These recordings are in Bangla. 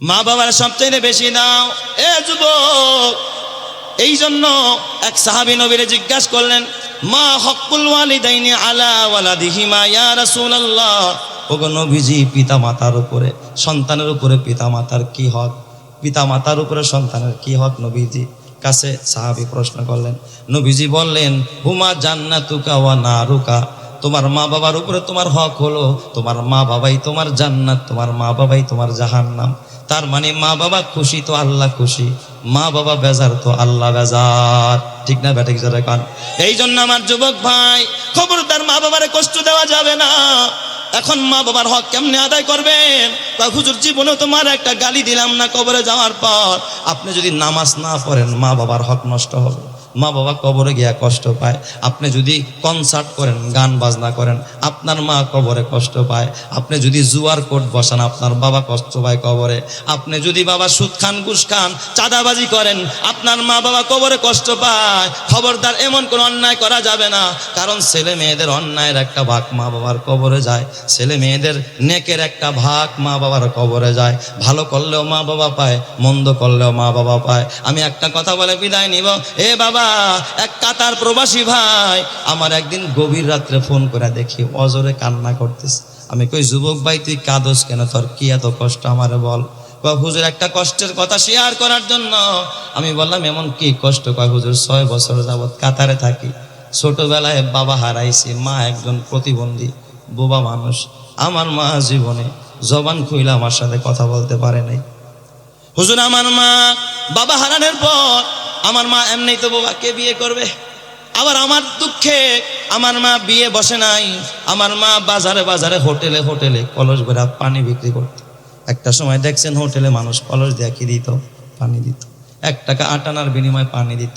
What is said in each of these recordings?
মা বাবার সবচেয়ে বেশি দাও এ যুবক, এই জন্য এক সাহাবি নবীরে জিজ্ঞাসা করলেন, মা হকুল ওয়ালিদাইনি আলা ওয়ালাদিহিমা ইয়া রাসূলুল্লাহ? ওগো নবীজি পিতা মাতার উপরে, সন্তানের উপরে পিতা মাতার কি হক? পিতা মাতার উপরে সন্তানের কি হক নবীজি? কাছে সাহাবি প্রশ্ন করলেন, নবীজি বললেন, হুমা জান্নাতুকা ওয়া নারুকা? তোমার মা বাবার উপরে তোমার হক হলো, তোমার মা বাবাই তোমার জান্নাত, তোমার মা বাবাই তোমার জাহান্নাম। তার মানে মা বাবা খুশি তো আল্লাহ খুশি, মা বাবা বেজার তো আল্লাহ বেজার। ঠিক না ব্যাটিক যারা কান? এই জন্য আমার যুবক ভাই খবর তার মা বাবার কষ্ট দেওয়া যাবে না। এখন মা বাবার হক কেমনে আদায় করবেন? তা হুজুর জীবনে তোমার একটা গালি দিলাম না কবরে যাওয়ার পর। আপনি যদি নামাজ না পড়েন, মা বাবার হক নষ্ট হবে। মা বাবা কবরে গিয়া কষ্ট পায়। আপনি যদি কনসার্ট করেন, গান বাজনা করেন, আপনার মা কবরে কষ্ট পায়। আপনি যদি জুয়ার কোট বসান, আপনার বাবা কষ্ট পায় কবরে। আপনি যদি বাবা সুদ খান, ঘুষ খান, চাঁদাবাজি করেন, আপনার মা বাবা কবরে কষ্ট পায়। খবরদার এমন কোনো অন্যায় করা যাবে না। কারণ ছেলে মেয়েদের অন্যায়ের একটা ভাগ মা বাবার কবরে যায়। ছেলে মেয়েদের নেকের একটা ভাগ মা বাবার কবরে যায়। ভালো করলেও মা বাবা পায়, মন্দ করলেও মা বাবা পায়। আমি একটা কথা বলে বিদায় নিব। এ বাবা এক কাতার প্রবাসী ভাই আমার একদিন গভীর রাত্রে ফোন করে দেখি, অজরে কান্না করতেছে। আমি কই, যুবক ভাই, তুই কাদস কেন? তোর কি এত কষ্ট? আমারে বল। হুজুর, একটা কষ্টের কথা শেয়ার করার জন্য। আমি বললাম, এমন কি কষ্ট? কয়, হুজুর, ছয় বছর যাবৎ কাতারে থাকি। ছোটবেলায় বাবা হারাইছি, মা একজন প্রতিবন্ধী, বোবা মানুষ। আমার মা জীবনে জবান খুইলে আমার সাথে কথা বলতে পারে নাই। হুজুর, আমার মা বাবা হারানোর পর আমার মা এমনি তো বাবাকে বিয়ে করবে। আবার আমার দুঃখে আমার মা বিয়ে বসে নাই। আমার মা বাজারে বাজারে হোটেলে হোটেলে কলস ভরা পানি বিক্রি করত। একটা সময় দেখছেন হোটেলে মানুষ কলস কি দিত? পানি দিত। এক টাকা আটানার বিনিময়ে পানি দিত।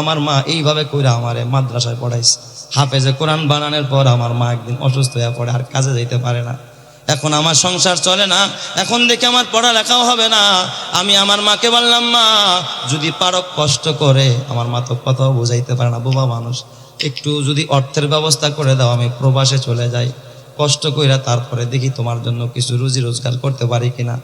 আমার মা এইভাবে কইরা আমারে মাদ্রাসায় পড়াইছে। হাফেজে কোরআন বানানোর পর আমার মা একদিন অসুস্থ হয়ে পড়ে আর কাজে যাইতে পারে না। এখন আমার সংসার চলে না, এখন দেখে আমার পড়ালেখাও হবে না। আমি আমার মাকে বললাম, মা, যদি পারো কষ্ট করে আমার মা তো কথাও বুঝাইতে পারে না, বোবা মানুষ। একটু যদি অর্থের ব্যবস্থা করে দাও, আমি প্রবাসে চলে যাই। কষ্ট কইরা তারপরে দেখি তোমার জন্য কিছু রুজি রোজগার করতে পারি কিনা।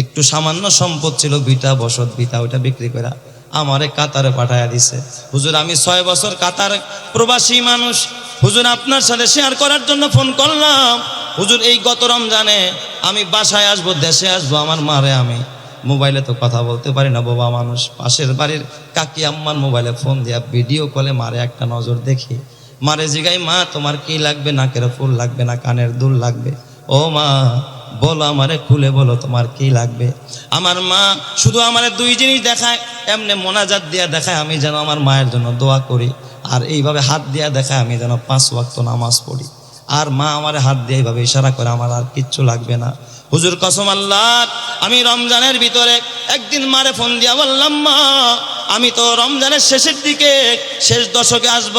একটু সামান্য সম্পদ ছিল, বিটা, বসত বিটা, ওইটা বিক্রি করা আমারে কাতারে পাঠাইয়া দিছে। হুজুর, আমি ছয় বছর কাতার প্রবাসী মানুষ। হুজুর, আপনার সাথে শেয়ার করার জন্য ফোন করলাম। হুজুর, এই গত রমজানে আমি বাসায় আসব, দেশে আসব, আমার মারে আমি মোবাইলে তো কথা বলতে পারি না, বাবা মানুষ। পাশের বাড়ির কাকি আম্মার মোবাইলে ফোন দিয়া ভিডিও কলে মারে একটা নজর দেখি। মারে জিগাই, মা, তোমার কি লাগবে? না নাকের ফুল লাগবে না, কানের দুল লাগবে? ও মা, বলো আমারে, খুলে বলো তোমার কি লাগবে? আমার মা শুধু আমারে দুই জিনিস দেখায়, এমনি মোনাজাত দিয়া দেখায়, আমি যেন আমার মায়ের জন্য দোয়া করি। আর এইভাবে হাত দিয়া দেখায়, আমি যেন পাঁচ ওয়াক্ত নামাজ পড়ি। আর মা আমার হাত দিয়ে এইভাবে ইশারা করে, আমার আর কিচ্ছু লাগবে না। হুজুর কসম আল্লাহ, আমি রমজানের ভিতরে একদিন মারে ফোন দিয়া বললাম, মা, আমি তো রমজানের শেষের দিকে শেষ দশকে আসব,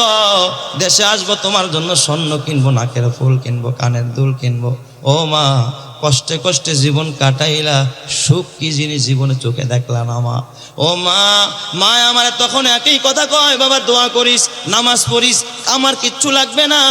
দেশে আসব, তোমার জন্য স্বর্ণ কিনবো, নাকের ফুল কিনবো, কানের দুল কিনবো। ও মা, কষ্টে কষ্টে জীবন কাটাইলা, সুখ কি জিনিস জীবনে চোখে দেখলা না মা? ও মা মা আমার তখন একই কথা কয়, বাবা দোয়া করিস, নামাজ পড়িস, আমার কিচ্ছু লাগবে না।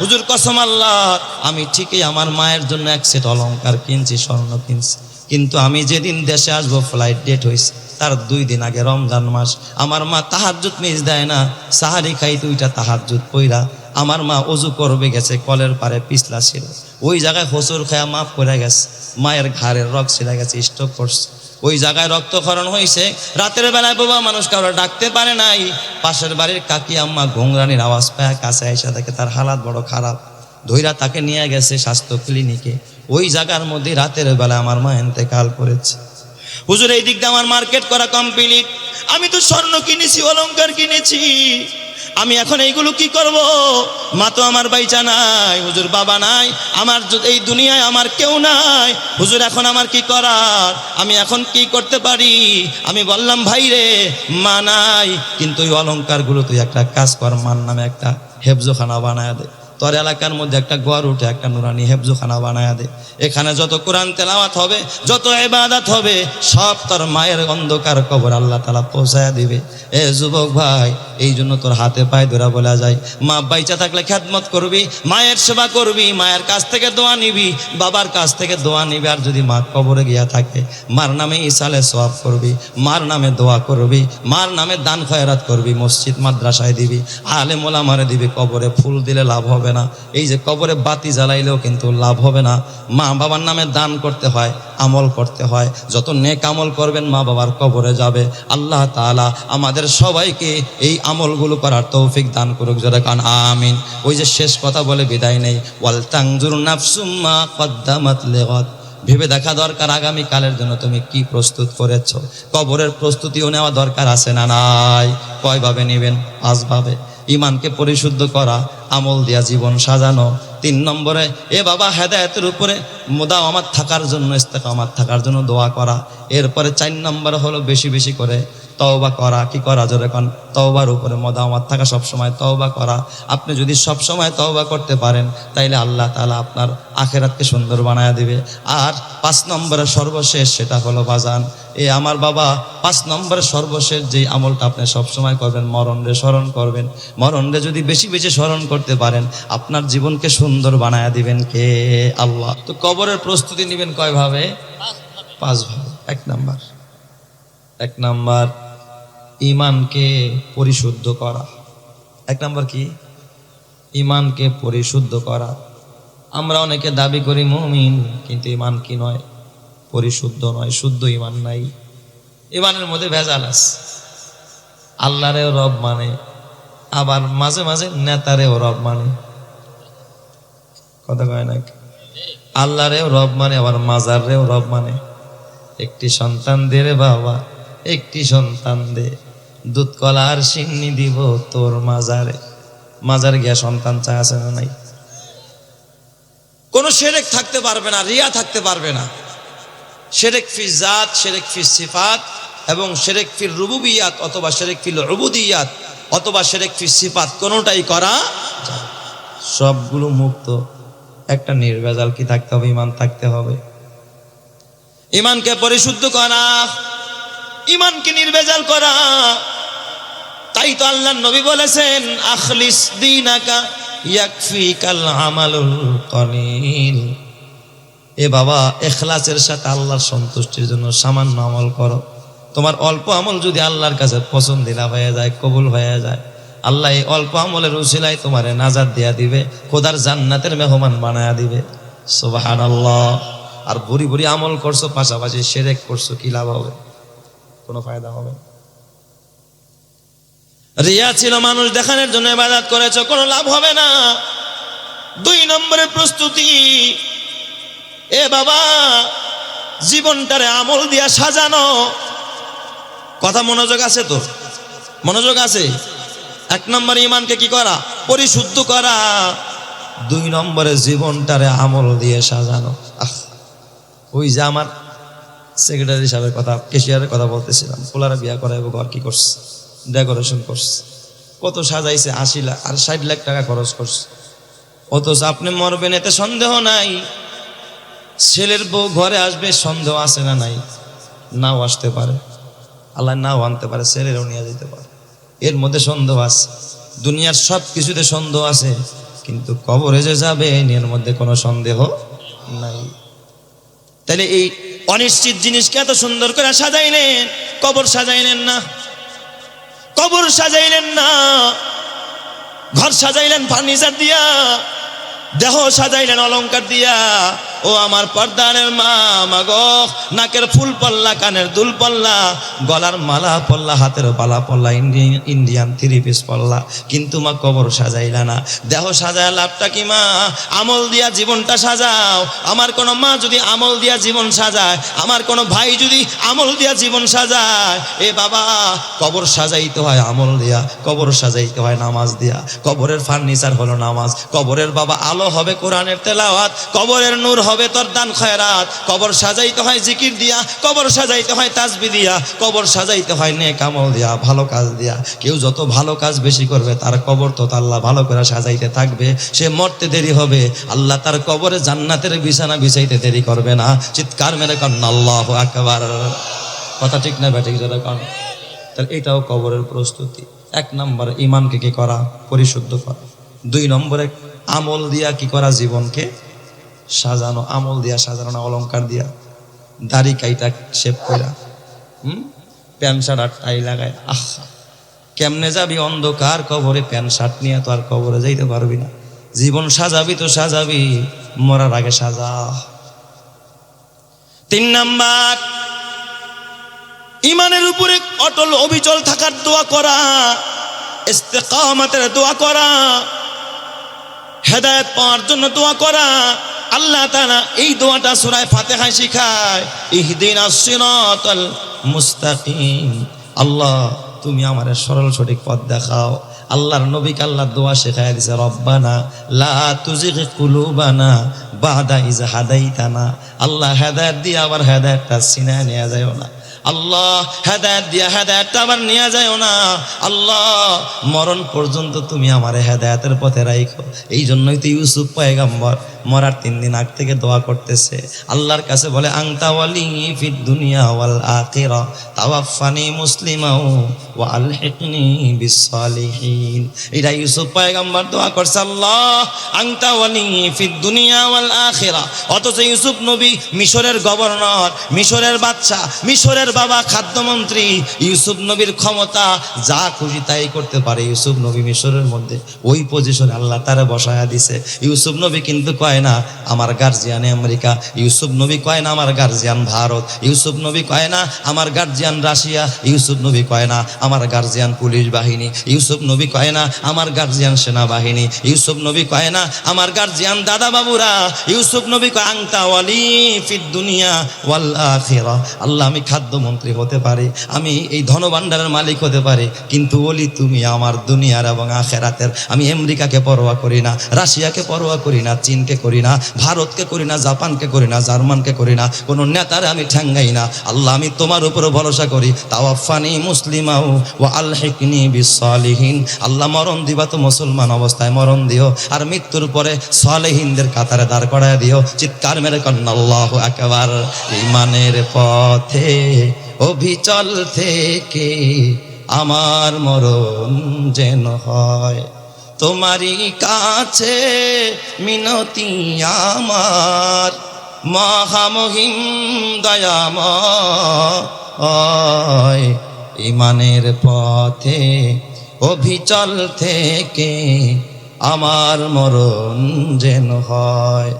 হুজুর কসম আল্লাহ, আমি ঠিকই আমার মায়ের জন্য এক সেট অলংকার কিনছি, স্বর্ণ কিনছি। কিন্তু আমি যেদিন দেশে আসব ফ্লাইট ডেট হয়েছে তার দুই দিন আগে রমজান মাস। আমার মা তাহাজুত মিস দেয় না, সাহারি খাই দুইটা তাহাজুত পইরা। আমার মা অজু করবে গেছে, কলের পারে পিছলা ছিল। ওই জায়গায় হসুর খায়া মাফ করে গেছে, মায়ের ঘাড়ের রক ছিঁড়ে গেছে স্টক করছে। ওই জায়গায় রক্তক্ষরণ হয়েছে রাতের বেলায় বাবা মানুষ কারও ডাকতে পারে নাই। পাশের বাড়ির কাকি আম্মা ঘোংরানির আওয়াজ পায়, কাছে আইসা দেখে তার হালাত বড় খারাপ। ধৈরা তাকে নিয়ে গেছে স্বাস্থ্য ক্লিনিকে। ওই জায়গার মধ্যে রাতের বেলা আমার মা এতেকাল করেছে। হুজুর, এই দিক দিয়ে আমার মার্কেট করা কমপ্লিট আমি তো স্বর্ণ কিনেছি, অলংকার কিনেছি। আমি এখন এইগুলো কি করব? মা তো আমার বাইচা নাই, হুজুর বাবা নাই, আমার এই দুনিয়ায় আমার কেউ নাই। হুজুর, এখন আমার কি করার? আমি এখন কি করতে পারি? আমি বললাম, ভাই রে, মা নাই। কিন্তু ওই অলঙ্কারগুলো তুই একটা কাজ কর, মার নামে একটা হেফজোখানা বানায় দে। তোর এলাকার মধ্যে একটা গড় উঠে একটা নুরানি হেফজুখানা বানায়া দে। এখানে যত কোরআন তেলাওয়াত হবে, যত এবাদাত হবে, সব তোর মায়ের অন্ধকার কবর আল্লাহ তালা পৌঁছায় দিবে। এ যুবক ভাই, এই জন্য তোর হাতে পায়ে ধরা বলা যায়। মা বাইচা থাকলে খ্যাতমত করবি, মায়ের সেবা করবি, মায়ের কাছ থেকে দোয়া নিবি, বাবার কাছ থেকে দোয়া নিবি, আর যদি মা কবরে গিয়া থাকে, মার নামে ইসালে সওয়াব করবি, মার নামে দোয়া করবি, মার নামে দান খয়রাত করবি, মসজিদ মাদ্রাসায় দিবি আলে মোলা মারে দিবি, কবরে ফুল দিলে লাভ হবে না। এই যে কবরে বাতি জ্বালাইলেও কিন্তু লাভ হবে না। মা বাবার নামে দান করতে হয়, আমল করতে হয়। যত নেক আমল করবেন, মা বাবার কবরে যাবে। আল্লাহ তাআলা আমাদের সবাইকে এই আমলগুলো করার তৌফিক দান করুক যারা কান, আমিন। ওই যে শেষ কথা বলে বিদায় নেই। নাফসুম্মা ভেবে দেখা দরকার আগামী কালের জন্য তুমি কি প্রস্তুত করেছ? কবরের প্রস্তুতিও নেওয়া দরকার আছে না নাই? কয়ভাবে নেবেন? পাঁচভাবে ইমানকে পরিশুদ্ধ করা, আমল দিয়া জীবন সাজানো। তিন নম্বরে, এ বাবা হেদায়তের উপরে মোদা আমার থাকার জন্য আমার থাকার জন্য দোয়া করা। এরপরে চার নম্বরে হলো বেশি বেশি করে তওবা করা, কি করা জোরে কন? তওবার উপরে মদামত থাকা সবসময় তওবা করা। আপনি যদি সব সময় তওবা করতে পারেন, তাইলে আল্লাহ তাআলা আপনার আখেরাতকে সুন্দর বানায় দিবে। আর পাঁচ নম্বরে সর্বশেষ সেটা হলো বাজান। এ আমার বাবা, পাঁচ নম্বরে সর্বশেষ যেই আমলটা আপনি সবসময় করবেন মরণরে স্মরণ করবেন। মরণরে যদি বেশি বেশি স্মরণ করতে পারেন, আপনার জীবনকে সুন্দর বানায় দিবেন কে? আল্লাহ। তো কবরের প্রস্তুতি নেবেন কয়ভাবে? পাঁচভাবে। এক নাম্বার। এক নাম্বার। ইমানকে পরিশুদ্ধ করা। এক নম্বর কি? ইমানকে পরিশুদ্ধ করা। আমরা অনেকে দাবি করি মুমিন, কিন্তু ইমান কি নয়? পরিশুদ্ধ নয়, শুদ্ধ ইমান নাই। ইমানের মধ্যে ভেজাল আছে। আল্লাহরেও রব মানে আবার মাঝে মাঝে নেতারেও রব মানে। কথা কয় না আল্লাহরেও রব মানে আবার মাজারেও রব মানে। একটি সন্তান দে রে বাবা, একটি সন্তান দে। দুধ কলা আর সিন্নি দিব তোর মাজারে। মাজার গিয়া সন্তান চা আছে না নাই? কোনো সেরেক থাকতে পারবে না, রিয়া থাকতে পারবে না। সেরেক ফি জাত, সেরেক ফি সিফাত এবং সেরেক ফির রুবুবিয়াত অথবা সেরেক ফিল রুবুদিয়াত অথবা সেরেক ফি সিফাত কোনোটাই করা সবগুলো মুক্ত। একটা নির্ভেজাল কি থাকতে হবে? ইমান থাকতে হবে। ইমানকে পরিশুদ্ধ করা, ইমানকে নির্ভেজাল করা। তাই তো আল্লাহ নবী বলেছেন, আখলিস দিনাকা ইয়াকফিকাল আমালুল এ বাবা, এখলাসের সাথে আল্লাহর সন্তুষ্টির জন্য সামান্য আমল করো। তোমার অল্প আমল যদি আল্লাহর কাছে পছন্দিলা হয়ে যায়, কবুল হয়ে যায়, আল্লাহ এই অল্প আমলের উসিলায় তোমারে নাজাদ দিয়া দিবে, খোদার জান্নাতের মেহমান বানায়া দিবে। সুবাহান আর ভুরি ভুরি আমল করছ, পাশাপাশি সেরেক করছ, কি লাভ হবে? কোনো ফায়দা হবে। রিয়া ছিল মানুষ দেখানোর জন্য ইবাদত করেছ, কোনো লাভ হবে না। দুই নম্বরের প্রস্তুতি, এ বাবা, জীবনটারে আমল দিয়া সাজানো। কথা মনোযোগ আছে তো? মনোযোগ আছে? এক নম্বর ইমানকে কি করা? পরিশুদ্ধ করা। দুই নম্বরে জীবনটারে আমল দিয়ে সাজানো। ওই যে আমার সেক্রেটারি সাহেবের কথা কেশিয়ারের কথা বলতেছিলাম। পোলারা বিয়া করাইব, ঘর কি করছে? ডেকোরেশন করছে। কত সাজাইছে, আশি লাখ আর ষাট লাখ টাকা খরচ করছে। অথচ আপনি মরবেন এতে সন্দেহ নাই। ছেলের বউ ঘরে আসবে, সন্দেহ আছে না নাই? নাও আসতে পারে। আল্লাহ নাও আনতে পারে, ছেলেরও নিয়ে যেতে পারে। এর মধ্যে সন্দেহ আছে। দুনিয়ার সব কিছুতে সন্দেহ আছে, কিন্তু কবরে যে যাবে এর মধ্যে কোনো সন্দেহ নাই। তাহলে এই অনিশ্চিত জিনিসকে এত সুন্দর করে সাজাইলেন, কবর সাজাইলেন না। কবর সাজাইলেন না ঘর সাজাইলেন ফার্নিচার দিয়া। দেহ সাজাইলেন অলংকার দিয়া। ও আমার পর্দানের মা, মাগো, নাকের ফুল পল্লা, কানের দুল পল্লা, গলার মালা পল্লা, হাতের বালা পল্লা ইন্ডিয়ান ইন্ডিয়ান থ্রি পিস পল্লা। কিন্তু মা কবর সাজাইলা না। দেহ সাজায় লাভটা কি মা? আমল দিয়া জীবনটা সাজাও। আমার কোনো মা যদি আমল দিয়া জীবন সাজায়, আমার কোনো ভাই যদি আমল দিয়া জীবন সাজায়, এ বাবা, কবর সাজাইতে হয় আমল দিয়া, কবর সাজাইতে হয় নামাজ দিয়া। কবরের ফার্নিচার হলো নামাজ। কবরের বাবা আলো হবে কোরআনের তেলাওয়াত, কবরের নূর হবে তোর দান খয়রাত। কবর সাজাইতে হয় জিকির দিয়া, কবর সাজাইতে হয় তাসবি দিয়া, কবর সাজাইতে হয় নে কামল দিয়া, ভালো কাজ দিয়া। কেউ যত ভালো কাজ বেশি করবে, তার কবর তো আল্লাহ ভালো করে সাজাইতে থাকবে। সে মরতে দেরি হবে, আল্লাহ তার কবরে জান্নাতের বিছানা বিছাইতে দেরি করবে না। চিৎকার মেরে কন্যা আল্লাহ আকবার। কথা ঠিক না ব্যাটিক যারা কন? তাহলে এটাও কবরের প্রস্তুতি। এক নম্বর ইমানকে কি করা? পরিশুদ্ধ করা। দুই নম্বরে আমল দিয়া কি করা জীবনকে? সাজানো, আমল দিয়া সাজানো না, অলংকার দিয়া? দাড়ি কাইটা শেপ করা হুম? প্যান্ট শার্ট আর টাই লাগায়, আহ! কেমনে যাবি অন্ধকার কবরে? প্যান্ট শার্ট নিয়ে তো আর কবরে যাইতে পারবি না। জীবন সাজাবি তো সাজাবি, মরার আগে সাজা। তিন নাম্বার, ইমানের উপরে অটল অবিচল থাকার দোয়া করা, ইস্তেকামাতের দোয়া করা হেদায়েত পাওয়ার জন্য দোয়া করা। আল্লাহ তাআলা এই দোয়াটা সূরায় ফাতিহায় শিখায় আল্লাহ, তুমি আমার সরল সঠিক পথ দেখাও। আল্লাহর নবীকে আল্লাহর দোয়া শেখায় দিছে, রব্বানা লা তুজিগ কুলুবানা বাদা ইজ হাদাইতানা। আল্লাহ হেদায়েত দিয়ে আবার হেদায়েতটা সিনায় নেওয়া যায় না। আল্লাহ হেদায়ত দিয়া হেদায়তটা আবার নিয়ে যায়ও না। আল্লাহ, মরণ পর্যন্ত তুমি আমার হেদায়তের পথে রাইখো। এই জন্যই তো ইউসুফ পয়গাম্বর মরার তিন দিন আগ থেকে দোয়া করতেছে। আল্লাহর কাছে বলে আংতা ওয়ালি ফিদ দুনিয়া ওয়াল আখিরা তাওয়াফানি মুসলিমাও এটা ইউসুফ পয়গাম্বর দোয়া করছে, আল্লাহ আংতা ওয়ালি ফিদ দুনিয়া ওয়াল আখিরা। অথচ ইউসুফ নবী মিশরের গভর্নর, মিশরের বাচ্চা, মিশরের বাবা খাদ্যমন্ত্রী। ইউসুফ নবীর ক্ষমতা যা খুশি তাই করতে পারে। ইউসুফ নবী মিশরের মধ্যে ওই পজিশনে আল্লাহ তারা বসায়া দিছে। ইউসুফ নবী কিন্তু কয় না, আমার গার্জিয়ান আমেরিকা। ইউসুফ নবী কয় না, আমার গার্জিয়ান ভারত। ইউসুফ নবী কয় না, আমার গার্জিয়ান রাশিয়া। ইউসুফ নবী কয় না, আমার গার্জিয়ান পুলিশ বাহিনী। ইউসুফ নবী কয় না, আমার গার্জিয়ান সেনাবাহিনী। ইউসুফ নবী কয় না, আমার গার্জিয়ান দাদা বাবুরা। ইউসুফ নবী কয়, আংতা ওয়ালি ফিদ দুনিয়া ওয়াল আখিরা। আল্লাহ, আমি খাদ্যমন্ত্রী হতে পারি, আমি এই ধনভাণ্ডারের মালিক হতে পারি, কিন্তু বলি তুমি আমার দুনিয়ার এবং আখেরাতের। আমি আমেরিকাকে পরোয়া করি না, রাশিয়াকে পরোয়া করি না, চীনকে করি না, ভারতকে করি না, জাপানকে করি না, জার্মানকে করি না, কোনো নেতারে আমি ঠ্যাঙ্গাই না। আল্লাহ, আমি তোমার উপরে ভরসা করি। তাওয়াফানি মুসলিমাও ও আল্লাহিকনি বিসলিহীন আল্লাহ, মরণ দিবা তো মুসলমান অবস্থায়, মরণ দিও। আর মৃত্যুর পরে সলেহিনদের কাতারে দাঁড় করায় দিও। চিৎকার মেরে কন্যা, আল্লাহ একেবার ইমানের পথে, অভিচল থেকে আমার মরণ যেন হয়। তোমারই কাছে মিনতি আমার। মহামহিম দয়াময়, ইমানের পথে, অভিচল থেকে আমার মরণ যেন হয়।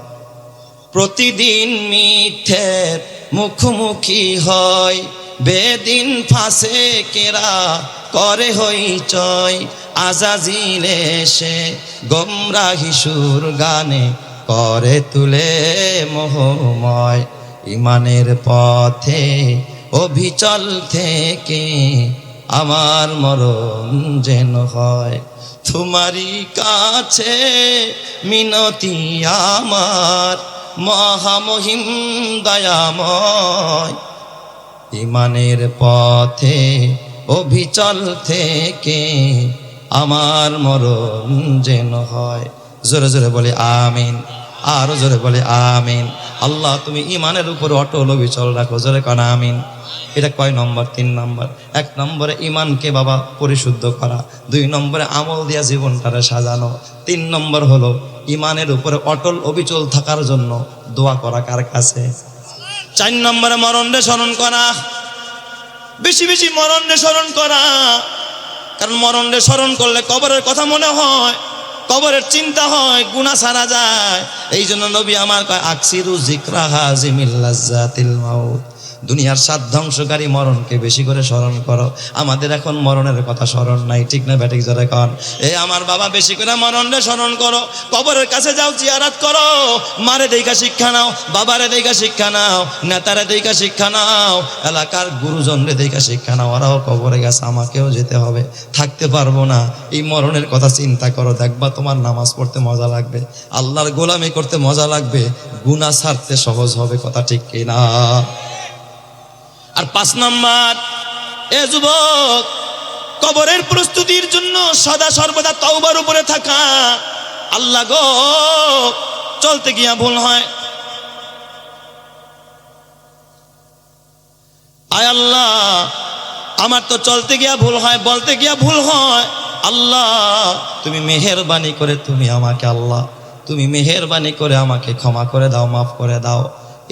প্রতিদিন মিথ্যের মুখোমুখি হয়, বেদিন ফাঁসে কেরা করে হইচয় আজাজিল এসে গোমরাহি সুর গানে করে তুলে মোহময়। ইমানের পথে, অভিচল থেকে আমার মরণ যেন হয়। তোমারই কাছে মিনতি আমার, মহামহিম দয়াময়। ইমানের পথে অভিচল থেকে আমার মরণ যেন হয়। জোরে জোরে বলে আমিন, আরও জোরে বলে আমিন। আল্লাহ, তুমি ইমানের উপর অটল অবিচল রাখো, জোরে কন আমিন। এটা কয় নম্বর? তিন নম্বর। এক নম্বরে ইমানকে বাবা পরিশুদ্ধ করা, দুই নম্বরে আমল দিয়া জীবনটারে সাজানো, তিন নম্বর হলো ইমানের উপরে অটল অবিচল থাকার জন্য দোয়া করা কার কাছে? চার নম্বরে মরণরে স্মরণ করা। বেশি বেশি মরণে স্মরণ করা। কারণ মরণে স্মরণ করলে কবরের কথা মনে হয়, কবরের চিন্তা হয় গুণা সারা যায়। এই জন্য নবী আমার কয়, আকসিরু জিমিল্লা লাজ্জাতিল মাউত। দুনিয়ার সাত ধ্বংসকারী মরণকে বেশি করে স্মরণ করো। আমাদের এখন মরণের কথা স্মরণ নাই, ঠিক না ব্যাটিক জোরে কন? এ আমার বাবা বেশি করে মরণরে স্মরণ করো। কবরের কাছে যাও, জিয়ারাত করো। মারে দেইকা শিক্ষা নাও, বাবারে দেইকা শিক্ষা নাও, নেতারে দেইকা শিক্ষা নাও, এলাকার গুরুজনরে দেখা শিক্ষা নাও। ওরাও কবরে গেছে, আমাকেও যেতে হবে। থাকতে পারব না। এই মরণের কথা চিন্তা করো, দেখবা তোমার নামাজ পড়তে মজা লাগবে। আল্লাহর গোলামি করতে মজা লাগবে। গুনাহ ছাড়তে সহজ হবে, কথা ঠিক কিনা? আর পাঁচ নাম্বার, এ যুবক, কবরের প্রস্তুতির জন্য সদা সর্বদা তওবার উপরে থাকা। আল্লাহ গো, চলতে গিয়া ভুল হয়। আয় আল্লাহ, আমার তো চলতে গিয়া ভুল হয়, বলতে গিয়া ভুল হয়। আল্লাহ, তুমি মেহেরবানি করে, তুমি আমাকে আল্লাহ, তুমি মেহেরবানি করে আমাকে ক্ষমা করে দাও, মাফ করে দাও।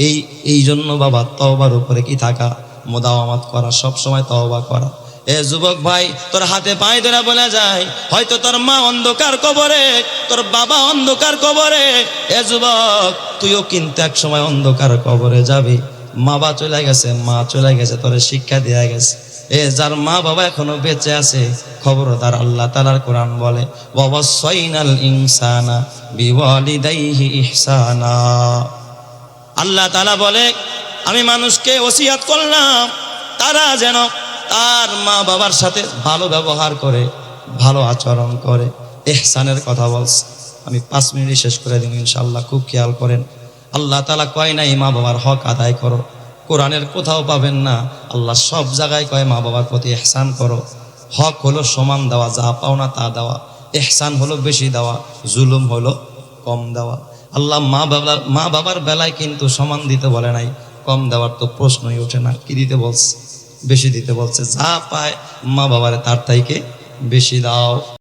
এই এই জন্য বাবা, তওবার উপরে কি থাকা? মোদাওয়ামাত করা, সব সময় তওবা করা। এ যুবক ভাই, তোর হাতে পায়ে ধরে বলে যায়, হয়তো তোর মা অন্ধকার কবরে, তোর বাবা অন্ধকার কবরে। এ যুবক, তুইও কিন্তু এক সময় অন্ধকার কবরে যাবি। মা বা চলে গেছে, মা চলে গেছে, তোর শিক্ষা দেয়া গেছে। এ যার মা বাবা এখনও বেঁচে আছে খবরদার আল্লাহ তালার কোরআন বলে ওয়াসাইনাল ইনসানা বিওয়ালিদাইহি ইহসানা। আল্লাহ তালা বলে আমি মানুষকে ওসিয়াত করলাম, তারা যেন তার মা বাবার সাথে ভালো ব্যবহার করে, ভালো আচরণ করে। এহসানের কথা বলছে আমি পাঁচ মিনিট শেষ করে দিব ইনশাল্লাহ খুব খেয়াল করেন। আল্লাহ তালা কয় নাই, মা বাবার হক আদায় করো। কোরআনের কোথাও পাবেন না। আল্লাহ সব জায়গায় কয়, মা বাবার প্রতি এহসান করো। হক হলো সমান দেওয়া, যা পাও না তা দেওয়া। এহসান হলো বেশি দেওয়া, জুলুম হলো কম দেওয়া। আল্লাহ মা বাবার মা বাবার বেলায় কিন্তু সমান দিতে বলে নাই। কম দেওয়ার তো প্রশ্নই ওঠে না। কি দিতে বলছে? বেশি দিতে বলছে। যা পায় মা বাবারে তার তাইকে বেশি দাও।